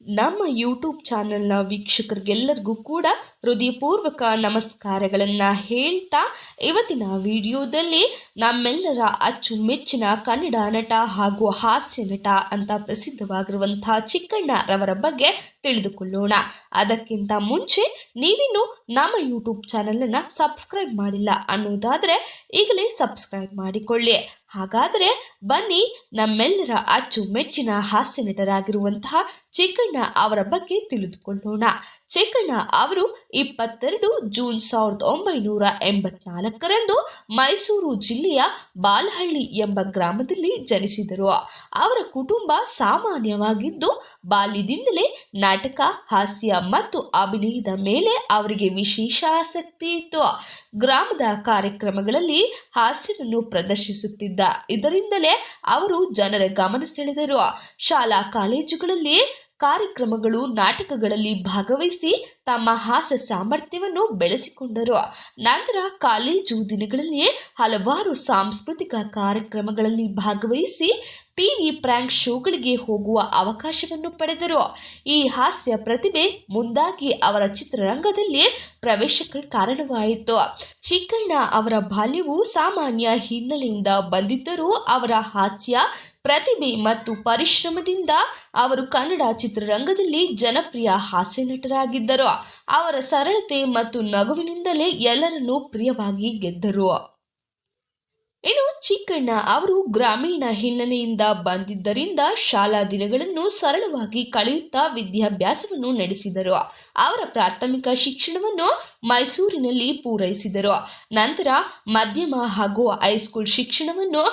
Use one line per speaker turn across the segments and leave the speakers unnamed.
ನಮ್ಮ ಯೂಟ್ಯೂಬ್ ಚಾನೆಲ್ನ ವೀಕ್ಷಕರಿಗೆಲ್ಲರಿಗೂ ಕೂಡ ಹೃದಯಪೂರ್ವಕ ನಮಸ್ಕಾರಗಳನ್ನು ಹೇಳ್ತಾ, ಇವತ್ತಿನ ವಿಡಿಯೋದಲ್ಲಿ ನಮ್ಮೆಲ್ಲರ ಅಚ್ಚುಮೆಚ್ಚಿನ ಕನ್ನಡ ನಟ ಹಾಗೂ ಹಾಸ್ಯ ನಟ ಅಂತ ಚಿಕ್ಕಣ್ಣ ಚಿಕ್ಕಣ್ಣರವರ ಬಗ್ಗೆ ತಿಳಿದುಕೊಳ್ಳೋಣ. ಅದಕ್ಕಿಂತ ಮುಂಚೆ ನೀವಿನ್ನು ನಮ್ಮ ಯೂಟ್ಯೂಬ್ ಚಾನಲನ್ನು ಸಬ್ಸ್ಕ್ರೈಬ್ ಮಾಡಿಲ್ಲ ಅನ್ನೋದಾದರೆ ಈಗಲೇ ಸಬ್ಸ್ಕ್ರೈಬ್ ಮಾಡಿಕೊಳ್ಳಿ. ಹಾಗಾದರೆ ಬನ್ನಿ ನಮ್ಮೆಲ್ಲರ ಅಚ್ಚುಮೆಚ್ಚಿನ ಹಾಸ್ಯ ನಟರಾಗಿರುವಂತಹ ಚಿಕ್ಕಣ್ಣ ಅವರ ಬಗ್ಗೆ ತಿಳಿದುಕೊಳ್ಳೋಣ. ಚಿಕ್ಕಣ್ಣ ಅವರು ಇಪ್ಪತ್ತೆರಡು ಜೂನ್ ಸಾವಿರದ ಒಂಬೈನೂರ ಎಂಬತ್ನಾಲ್ಕರಂದು ಮೈಸೂರು ಜಿಲ್ಲೆಯ ಬಾಲಹಳ್ಳಿ ಎಂಬ ಗ್ರಾಮದಲ್ಲಿ ಜನಿಸಿದರು. ಅವರ ಕುಟುಂಬ ಸಾಮಾನ್ಯವಾಗಿದ್ದು ಬಾಲ್ಯದಿಂದಲೇ ನಾಟಕ ಹಾಸ್ಯ ಮತ್ತು ಅಭಿನಯದ ಮೇಲೆ ಅವರಿಗೆ ವಿಶೇಷ ಆಸಕ್ತಿ ಇತ್ತು. ಗ್ರಾಮದ ಕಾರ್ಯಕ್ರಮಗಳಲ್ಲಿ ಹಾಸ್ಯವನ್ನು ಪ್ರದರ್ಶಿಸುತ್ತಿದ್ದ ಇದರಿಂದಲೇ ಅವರು ಜನರ ಗಮನ ಸೆಳೆದರು. ಶಾಲಾ ಕಾಲೇಜುಗಳಲ್ಲಿ ಕಾರ್ಯಕ್ರಮಗಳು, ನಾಟಕಗಳಲ್ಲಿ ಭಾಗವಹಿಸಿ ತಮ್ಮ ಹಾಸ್ಯ ಸಾಮರ್ಥ್ಯವನ್ನು ಬೆಳೆಸಿಕೊಂಡರು. ನಂತರ ಕಾಲೇಜು ದಿನಗಳಲ್ಲಿ ಹಲವಾರು ಸಾಂಸ್ಕೃತಿಕ ಕಾರ್ಯಕ್ರಮಗಳಲ್ಲಿ ಭಾಗವಹಿಸಿ ಟಿವಿ ಪ್ರ್ಯಾಂಕ್ ಶೋಗಳಿಗೆ ಹೋಗುವ ಅವಕಾಶವನ್ನು ಪಡೆದರು. ಈ ಹಾಸ್ಯ ಪ್ರತಿಭೆ ಮುಂದಾಗಿ ಅವರ ಚಿತ್ರರಂಗದಲ್ಲಿ ಪ್ರವೇಶಕ್ಕೆ ಕಾರಣವಾಯಿತು. ಚಿಕ್ಕಣ್ಣ ಅವರ ಬಾಲ್ಯವು ಸಾಮಾನ್ಯ ಹಿನ್ನೆಲೆಯಿಂದ ಬಂದಿದ್ದರೂ ಅವರ ಹಾಸ್ಯ, ಪ್ರತಿಭೆ ಮತ್ತು ಪರಿಶ್ರಮದಿಂದ ಅವರು ಕನ್ನಡ ಚಿತ್ರರಂಗದಲ್ಲಿ ಜನಪ್ರಿಯ ಹಾಸ್ಯ ನಟರಾಗಿದ್ದರು. ಅವರ ಸರಳತೆ ಮತ್ತು ನಗುವಿನಿಂದಲೇ ಎಲ್ಲರನ್ನೂ ಪ್ರಿಯವಾಗಿ ಗೆದ್ದರು. ಇನ್ನು ಚಿಕ್ಕಣ್ಣ ಅವರು ಗ್ರಾಮೀಣ ಹಿನ್ನೆಲೆಯಿಂದ ಬಂದಿದ್ದರಿಂದ ಶಾಲಾ ದಿನಗಳನ್ನು ಸರಳವಾಗಿ ಕಳೆಯುತ್ತಾ ವಿದ್ಯಾಭ್ಯಾಸವನ್ನು ನಡೆಸಿದರು. ಅವರ ಪ್ರಾಥಮಿಕ ಶಿಕ್ಷಣವನ್ನು ಮೈಸೂರಿನಲ್ಲಿ ಪೂರೈಸಿದರು. ನಂತರ ಮಧ್ಯಮ ಹಾಗೂ ಹೈಸ್ಕೂಲ್ ಶಿಕ್ಷಣವನ್ನು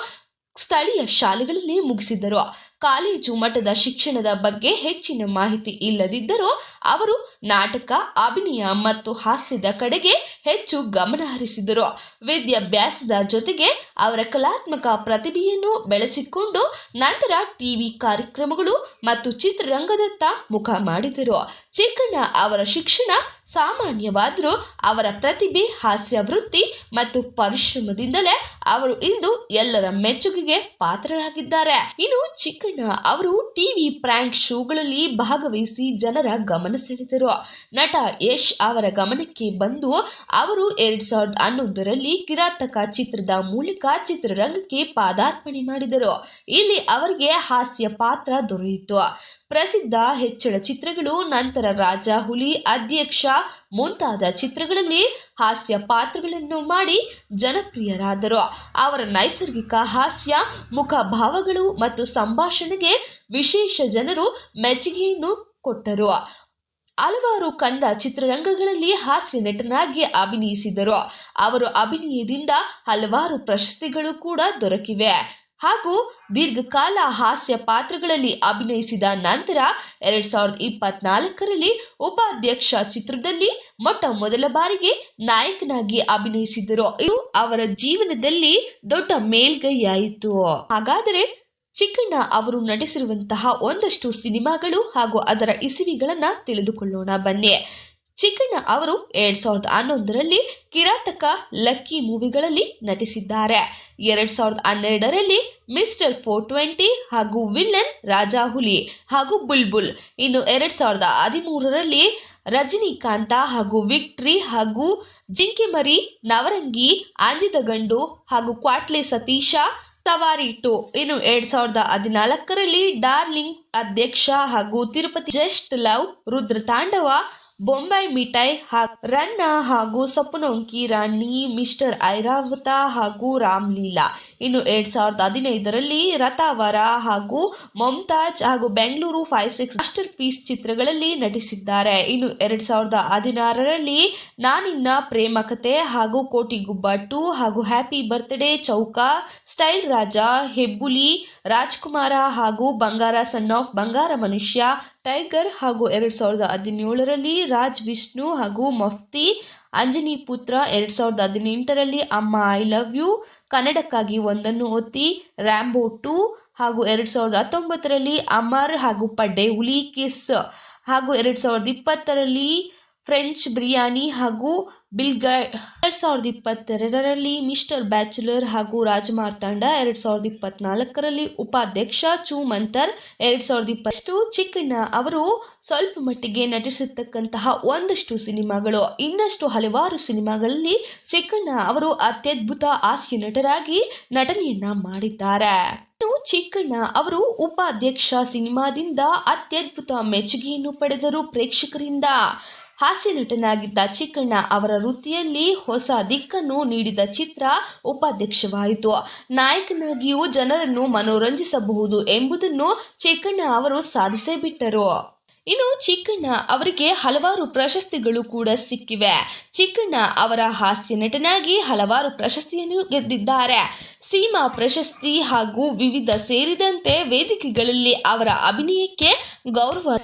ಸ್ಥಳೀಯ ಶಾಲೆಗಳಲ್ಲಿ ಮುಗಿಸಿದರು. ಕಾಲೇಜು ಮಟ್ಟದ ಶಿಕ್ಷಣದ ಬಗ್ಗೆ ಹೆಚ್ಚಿನ ಮಾಹಿತಿ ಇಲ್ಲದಿದ್ದರೂ ಅವರು ನಾಟಕ, ಅಭಿನಯ ಮತ್ತು ಹಾಸ್ಯದ ಕಡೆಗೆ ಹೆಚ್ಚು ಗಮನ ಹರಿಸಿದರು. ವಿದ್ಯಾಭ್ಯಾಸದ ಜೊತೆಗೆ ಅವರ ಕಲಾತ್ಮಕ ಪ್ರತಿಭೆಯನ್ನು ಬೆಳೆಸಿಕೊಂಡು ನಂತರ ಟಿವಿ ಕಾರ್ಯಕ್ರಮಗಳು ಮತ್ತು ಚಿತ್ರರಂಗದತ್ತ ಮುಖ ಮಾಡಿದರು. ಚಿಕ್ಕಣ್ಣ ಅವರ ಶಿಕ್ಷಣ ಸಾಮಾನ್ಯವಾದರೂ ಅವರ ಪ್ರತಿಭೆ, ಹಾಸ್ಯ ವೃತ್ತಿ ಮತ್ತು ಪರಿಶ್ರಮದಿಂದಲೇ ಅವರು ಇಂದು ಎಲ್ಲರ ಮೆಚ್ಚುಗೆಗೆ ಪಾತ್ರರಾಗಿದ್ದಾರೆ. ಇನ್ನು ಚಿಕ್ಕಣ್ಣ ಅವರು ಟಿವಿ ಪ್ರ್ಯಾಂಕ್ ಶೋಗಳಲ್ಲಿ ಭಾಗವಹಿಸಿ ಜನರ ಗಮನ ಸೆಳೆದರು. ನಟ ಯಶ್ ಅವರ ಗಮನಕ್ಕೆ ಬಂದು ಅವರು ಎರಡ್ ಸಾವಿರದ ಹನ್ನೊಂದರಲ್ಲಿ ಕಿರಾತಕ ಚಿತ್ರದ ಮೂಲಕ ಚಿತ್ರರಂಗಕ್ಕೆ ಪಾದಾರ್ಪಣೆ ಮಾಡಿದರು. ಇಲ್ಲಿ ಅವರಿಗೆ ಹಾಸ್ಯ ಪಾತ್ರ ದೊರೆಯಿತು. ಪ್ರಸಿದ್ಧ ಹೆಚ್ಚಳ ಚಿತ್ರಗಳು ನಂತರ ರಾಜ ಹುಲಿ ಅಧ್ಯಕ್ಷ ಮುಂತಾದ ಚಿತ್ರಗಳಲ್ಲಿ ಹಾಸ್ಯ ಪಾತ್ರಗಳನ್ನು ಮಾಡಿ ಜನಪ್ರಿಯರಾದರು. ಅವರ ನೈಸರ್ಗಿಕ ಹಾಸ್ಯ, ಮುಖಭಾವಗಳು ಮತ್ತು ಸಂಭಾಷಣೆಗೆ ವಿಶೇಷ ಜನರು ಮೆಚ್ಚುಗೆಯನ್ನು ಕೊಟ್ಟರು. ಹಲವಾರು ಕನ್ನಡ ಚಿತ್ರರಂಗಗಳಲ್ಲಿ ಹಾಸ್ಯ ನಟನಾಗಿ ಅಭಿನಯಿಸಿದರು. ಅವರು ಅಭಿನಯದಿಂದ ಹಲವಾರು ಪ್ರಶಸ್ತಿಗಳು ಕೂಡ ದೊರಕಿವೆ. ಹಾಗೂ ದೀರ್ಘಕಾಲ ಹಾಸ್ಯ ಪಾತ್ರಗಳಲ್ಲಿ ಅಭಿನಯಿಸಿದ ನಂತರ ಎರಡ್ ಸಾವಿರದ ಇಪ್ಪತ್ನಾಲ್ಕರಲ್ಲಿ ಉಪಾಧ್ಯಕ್ಷ ಚಿತ್ರದಲ್ಲಿ ಮೊಟ್ಟ ಮೊದಲ ಬಾರಿಗೆ ನಾಯಕನಾಗಿ ಅಭಿನಯಿಸಿದರು. ಇದು ಅವರ ಜೀವನದಲ್ಲಿ ದೊಡ್ಡ ಮೇಲ್ಗೈಯಾಯಿತು. ಹಾಗಾದರೆ ಚಿಕ್ಕಣ್ಣ ಅವರು ನಟಿಸಿರುವಂತಹ ಒಂದಷ್ಟು ಸಿನಿಮಾಗಳು ಹಾಗೂ ಅದರ ಇಸಿವಿಗಳನ್ನ ತಿಳಿದುಕೊಳ್ಳೋಣ. ಬನ್ನಿ. ಚಿಕ್ಕಣ್ಣ ಅವರು ಎರಡ್ ಸಾವಿರದ ಹನ್ನೊಂದರಲ್ಲಿ ಕಿರಾತಕ ಲಕ್ಕಿ ಮೂವಿಗಳಲ್ಲಿ ನಟಿಸಿದ್ದಾರೆ. ಎರಡ್ ಸಾವಿರದ ಹನ್ನೆರಡರಲ್ಲಿ ಮಿಸ್ಟರ್ ಫೋರ್ ಟ್ವೆಂಟಿ ಹಾಗೂ ವಿಲ್ಲನ್ ರಾಜಾ ಹುಲಿ ಹಾಗೂ ಬುಲ್ಬುಲ್. ಇನ್ನು ಎರಡ್ ಸಾವಿರದ ಹದಿಮೂರರಲ್ಲಿ ರಜನಿಕಾಂತ ಹಾಗೂ ವಿಕ್ಟ್ರಿ ಹಾಗೂ ಜಿಂಕೆಮರಿ, ನವರಂಗಿ ಆಂಜಿದ ಗಂಡು ಹಾಗೂ ಕ್ವಾಟ್ಲೆ ಸತೀಶ ಸವಾರಿ ಟು ಇನ್ನು ಎರಡ್ ಸಾವಿರದ ಹದಿನಾಲ್ಕರಲ್ಲಿ ಡಾರ್ಲಿಂಗ್ ಅಧ್ಯಕ್ಷ ಹಾಗೂ ತಿರುಪತಿ ಜಸ್ಟ್ ಲವ್ ರುದ್ರ ತಾಂಡವ ಬೊಂಬೈ ಮಿಠಾಯಿ ರನ್ನ ಹಾಗೂ ಸಪ್ನೋಂಕಿ ರಾಣಿ ಮಿಸ್ಟರ್ ಐರಾವತ ಹಾಗೂ ರಾಮ್ಲೀಲಾ ಇನ್ನು ಎರಡ್ ಸಾವಿರದ ಹದಿನೈದರಲ್ಲಿ ರಥಾವರ ಹಾಗೂ ಮಮ್ತಾಜ್ ಹಾಗೂ Bengaluru five six masterpiece ಚಿತ್ರಗಳಲ್ಲಿ ನಟಿಸಿದ್ದಾರೆ. ಇನ್ನು ಎರಡ್ ಸಾವಿರದ ಹದಿನಾರರಲ್ಲಿ ನಾನಿನ್ನ ಪ್ರೇಮ ಕತೆ ಹಾಗೂ ಕೋಟಿಗುಬ್ಬ ಟು ಹಾಗೂ happy birthday Chowka style Raja, Hebbuli, Rajakumara ಹಾಗೂ ಬಂಗಾರ ಸನ್ ಆಫ್ ಬಂಗಾರ ಮನುಷ್ಯ ಟೈಗರ್ ಹಾಗೂ ಎರಡ್ ಸಾವಿರದ ಹದಿನೇಳರಲ್ಲಿ ರಾಜ್ ವಿಷ್ಣು ಹಾಗೂ ಮಫ್ತಿ ಅಂಜನಿ ಪುತ್ರ ಎರಡು ಸಾವಿರದ ಹದಿನೆಂಟರಲ್ಲಿ ಅಮ್ಮ ಐ ಲವ್ ಯು ಕನ್ನಡಕ್ಕಾಗಿ ಒಂದನ್ನು ಒತ್ತಿ ರ್ಯಾಂಬೋ ಟು ಹಾಗೂ ಎರಡು ಸಾವಿರದ ಹತ್ತೊಂಬತ್ತರಲ್ಲಿ ಅಮರ್ ಹಾಗೂ ಪಡ್ಡೆ ಹುಲಿ ಕಿಸ್ ಹಾಗೂ ಎರಡು ಸಾವಿರದ ಇಪ್ಪತ್ತರಲ್ಲಿ ಫ್ರೆಂಚ್ ಬಿರಿಯಾನಿ ಹಾಗೂ ಬಿಲ್ಗೈ ಎರಡು ಸಾವಿರದ ಇಪ್ಪತ್ತೆರಡರಲ್ಲಿ ಮಿಸ್ಟರ್ ಬ್ಯಾಚುಲರ್ ಹಾಗೂ ರಾಜಮಾರ್ತಾಂಡ ಎರಡು ಸಾವಿರದ ಇಪ್ಪತ್ನಾಲ್ಕರಲ್ಲಿ ಉಪಾಧ್ಯಕ್ಷ ಚೂ ಮಂತರ್ ಎರಡು ಸಾವಿರದ ಇಪ್ಪತ್ತು ಚಿಕ್ಕಣ್ಣ ಅವರು ಸ್ವಲ್ಪ ಮಟ್ಟಿಗೆ ನಟಿಸಿರ್ತಕ್ಕಂತಹ ಒಂದಷ್ಟು ಸಿನಿಮಾಗಳು, ಇನ್ನಷ್ಟು ಹಲವಾರು ಸಿನಿಮಾಗಳಲ್ಲಿ ಚಿಕ್ಕಣ್ಣ ಅವರು ಅತ್ಯದ್ಭುತ ಹಾಸ್ಯ ನಟರಾಗಿ ನಟನೆಯನ್ನ ಮಾಡಿದ್ದಾರೆ. ಚಿಕ್ಕಣ್ಣ ಅವರು ಉಪಾಧ್ಯಕ್ಷ ಸಿನಿಮಾದಿಂದ ಅತ್ಯದ್ಭುತ ಮೆಚ್ಚುಗೆಯನ್ನು ಪಡೆದರು ಪ್ರೇಕ್ಷಕರಿಂದ. ಹಾಸ್ಯ ನಟನಾಗಿದ್ದ ಚಿಕ್ಕಣ್ಣ ಅವರ ವೃತ್ತಿಯಲ್ಲಿ ಹೊಸ ದಿಕ್ಕನ್ನು ನೀಡಿದ ಚಿತ್ರ ಉಪಾಧ್ಯಕ್ಷವಾಯಿತು. ನಾಯಕನಾಗಿಯೂ ಜನರನ್ನು ಮನೋರಂಜಿಸಬಹುದು ಎಂಬುದನ್ನು ಚಿಕ್ಕಣ್ಣ ಅವರು ಸಾಧಿಸೇ ಬಿಟ್ಟರು ಇನ್ನು ಚಿಕ್ಕಣ್ಣ ಅವರಿಗೆ ಹಲವಾರು ಪ್ರಶಸ್ತಿಗಳು ಕೂಡ ಸಿಕ್ಕಿವೆ. ಚಿಕ್ಕಣ್ಣ ಅವರ ಹಾಸ್ಯ ನಟನಾಗಿ ಹಲವಾರು ಪ್ರಶಸ್ತಿಯನ್ನು ಗೆದ್ದಿದ್ದಾರೆ. ಸೀಮಾ ಪ್ರಶಸ್ತಿ ಹಾಗೂ ವಿವಿಧ ಸೇರಿದಂತೆ ವೇದಿಕೆಗಳಲ್ಲಿ ಅವರ ಅಭಿನಯಕ್ಕೆ ಗೌರವ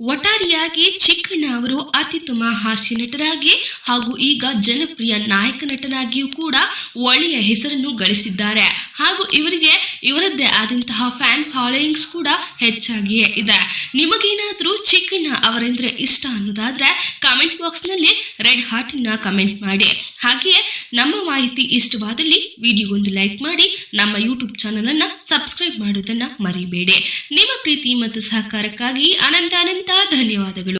ಒಟ್ಟಾರೆಯಾಗಿ ಚಿಕ್ಕಣ್ಣ ಅವರು ಅತ್ಯುತ್ತಮ ಹಾಸ್ಯ ನಟರಾಗಿ ಹಾಗೂ ಈಗ ಜನಪ್ರಿಯ ನಾಯಕ ನಟನಾಗಿಯೂ ಕೂಡ ಒಳ್ಳೆಯ ಹೆಸರನ್ನು ಗಳಿಸಿದ್ದಾರೆ. ಹಾಗೂ ಇವರಿಗೆ ಇವರದ್ದೇ ಆದಂತಹ ಫ್ಯಾನ್ ಫಾಲೋಯಿಂಗ್ಸ್ ಕೂಡ ಹೆಚ್ಚಾಗಿಯೇ ಇದೆ. ನಿಮಗೇನಾದರೂ ಚಿಕ್ಕಣ್ಣ ಅವರೆಂದರೆ ಇಷ್ಟ ಅನ್ನೋದಾದ್ರೆ ಕಾಮೆಂಟ್ ಬಾಕ್ಸ್ನಲ್ಲಿ ರೆಡ್ ಹಾರ್ಟನ್ನು ಕಮೆಂಟ್ ಮಾಡಿ. ಹಾಗೆಯೇ ನಮ್ಮ ಮಾಹಿತಿ ಇಷ್ಟವಾದಲ್ಲಿ ವಿಡಿಯೋಗೊಂದು ಲೈಕ್ ಮಾಡಿ, ನಮ್ಮ ಯೂಟ್ಯೂಬ್ ಚಾನಲನ್ನು ಸಬ್ಸ್ಕ್ರೈಬ್ ಮಾಡೋದನ್ನು ಮರಿಬೇಡಿ. ನಿಮ್ಮ ಪ್ರೀತಿ ಮತ್ತು ಸಹಕಾರಕ್ಕಾಗಿ ಅನಂತಾನಂತ ಅನಂತ ಧನ್ಯವಾದಗಳು.